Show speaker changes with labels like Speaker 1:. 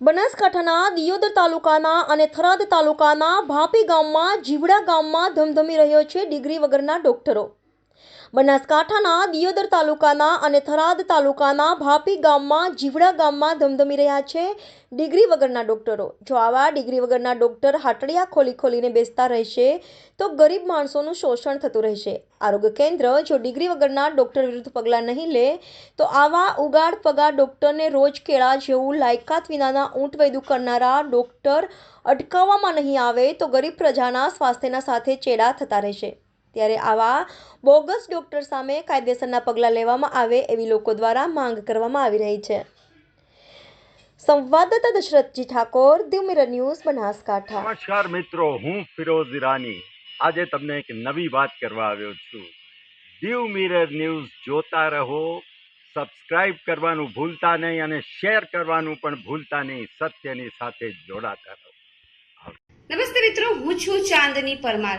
Speaker 1: બનાસકાંઠાના દિયોદર તાલુકાના અને થરાદ તાલુકાના ભાપી ગામમાં, જીવડા ગામમાં ધમધમી રહ્યો છે ડિગ્રી વગરના ડોક્ટરો. બનાસકાંઠાના દિયોદર તાલુકાના અને થરાદ તાલુકાના ભાપી ગામમાં, જીવડા ગામમાં ધમધમી રહ્યા છે ડિગ્રી વગરના ડોક્ટરો. જો આવા ડિગ્રી વગરના ડોક્ટર હાટડિયા ખોલી ખોલીને બેસતા રહેશે, તો ગરીબ માણસોનું શોષણ થતું રહેશે. આરોગ્ય કેન્દ્ર જો ડિગ્રી વગરના ડોક્ટર વિરુદ્ધ પગલાં નહીં લે, તો આવા ઉગાડ પગાર ડોક્ટરને રોજ કેળા જેવું લાયકાત વિનાના ઊંટ વૈદું કરનારા ડોક્ટર અટકાવવામાં નહીં આવે, તો ગરીબ પ્રજાના સ્વાસ્થ્યના સાથે ચેડા થતા રહેશે. ત્યારે આવા બોગસ ડોક્ટર સામે કાયદેસરના પગલાં લેવામાં આવે એવી લોકો દ્વારા માંગ કરવામાં આવી રહી છે. સંવાદદાતા દશરથજી ઠાકોર દિવ મિરર ન્યૂઝ બનાસકાંઠા.
Speaker 2: નમસ્કાર મિત્રો હું ફિરોઝ ઈરાની. આજે તમને એક નવી વાત કરવા આવ્યો છું. દીવ મિરર ન્યૂઝ જોતા રહો સબસ્ક્રાઇબ કરવાનું ભૂલતા નહીં અને શેર કરવાનું પણ ભૂલતા નહીં સત્યની સાથે જોડાતા રહો.
Speaker 3: નમસ્તે મિત્રો હું છું ચાંદની પરમાર.